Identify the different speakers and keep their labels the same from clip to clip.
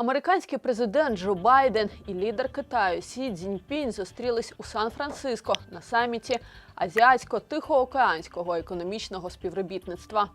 Speaker 1: Американський президент Джо Байден і лідер Китаю Сі Цзіньпінь зустрілись у Сан-Франциско на саміті Азіатсько-Тихоокеанського економічного співробітництва.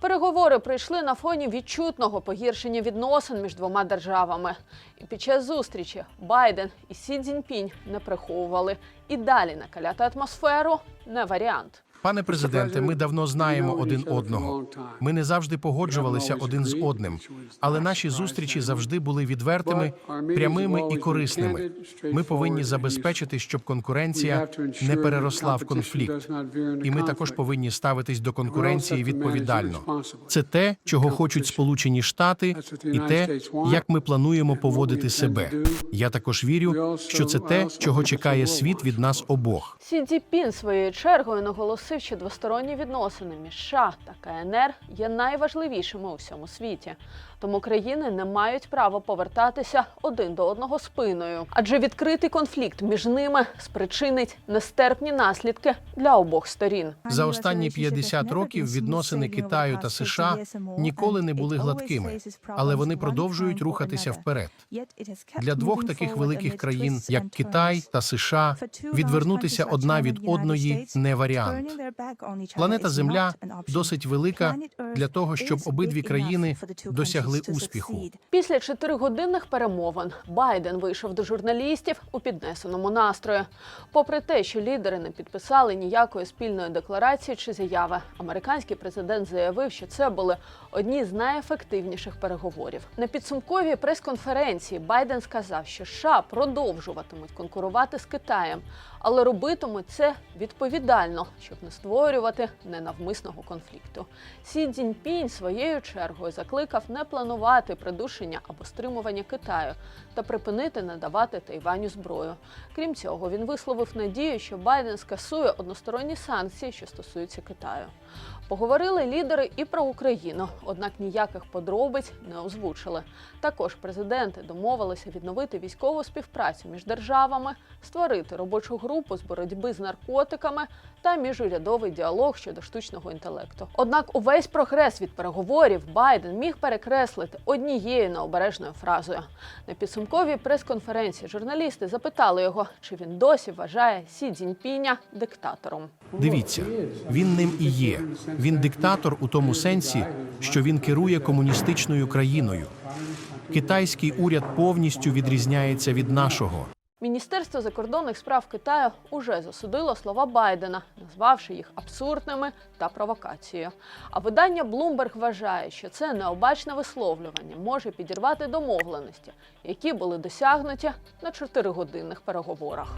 Speaker 1: Переговори прийшли на фоні відчутного погіршення відносин між двома державами. І під час зустрічі Байден і Сі Цзіньпінь не приховували. І далі накаляти атмосферу не варіант.
Speaker 2: Пане президенте, ми давно знаємо один одного. Ми не завжди погоджувалися один з одним, але наші зустрічі завжди були відвертими, прямими і корисними. Ми повинні забезпечити, щоб конкуренція не переросла в конфлікт. І ми також повинні ставитись до конкуренції відповідально. Це те, чого хочуть Сполучені Штати, і те, як ми плануємо поводити себе. Я також вірю, що це те, чого чекає світ від нас обох.
Speaker 1: Сі Цзіпін своєю чергою наголосив, що двосторонні відносини між США та КНР є найважливішими у всьому світі. Тому країни не мають права повертатися один до одного спиною, адже відкритий конфлікт між ними спричинить нестерпні наслідки для обох сторін.
Speaker 2: За останні 50 років відносини Китаю та США ніколи не були гладкими, але вони продовжують рухатися вперед. Для двох таких великих країн, як Китай та США, відвернутися одна від одної не варіант. Планета Земля досить велика для того, щоб обидві країни досягли успіху.
Speaker 1: Після чотиригодинних перемовин Байден вийшов до журналістів у піднесеному настрої. Попри те, що лідери не підписали ніякої спільної декларації чи заяви, американський президент заявив, що це були одні з найефективніших переговорів. На підсумковій прес-конференції Байден сказав, що США продовжуватимуть конкурувати з Китаєм, але робитимуть це відповідально, щоб не створювати ненавмисного конфлікту. Сі Цзіньпінь своєю чергою закликав не планувати придушення або стримування Китаю та припинити надавати Тайваню зброю. Крім цього, він висловив надію, що Байден скасує односторонні санкції, що стосуються Китаю. Поговорили лідери і про Україну, однак ніяких подробиць не озвучили. Також президенти домовилися відновити військову співпрацю між державами, створити робочу групу з боротьби з наркотиками та міжурядовий діалог щодо штучного інтелекту. Однак увесь прогрес від переговорів Байден міг перекреслити однією необережною фразою. На підсумковій прес-конференції журналісти запитали його, чи він досі вважає Сі Цзіньпіня диктатором.
Speaker 2: Дивіться, він ним і є. Він диктатор у тому сенсі, що він керує комуністичною країною. Китайський уряд повністю відрізняється від нашого.
Speaker 1: Міністерство закордонних справ Китаю уже засудило слова Байдена, назвавши їх абсурдними та провокацією. А видання Bloomberg вважає, що це необачне висловлювання може підірвати домовленості, які були досягнуті на чотиригодинних переговорах.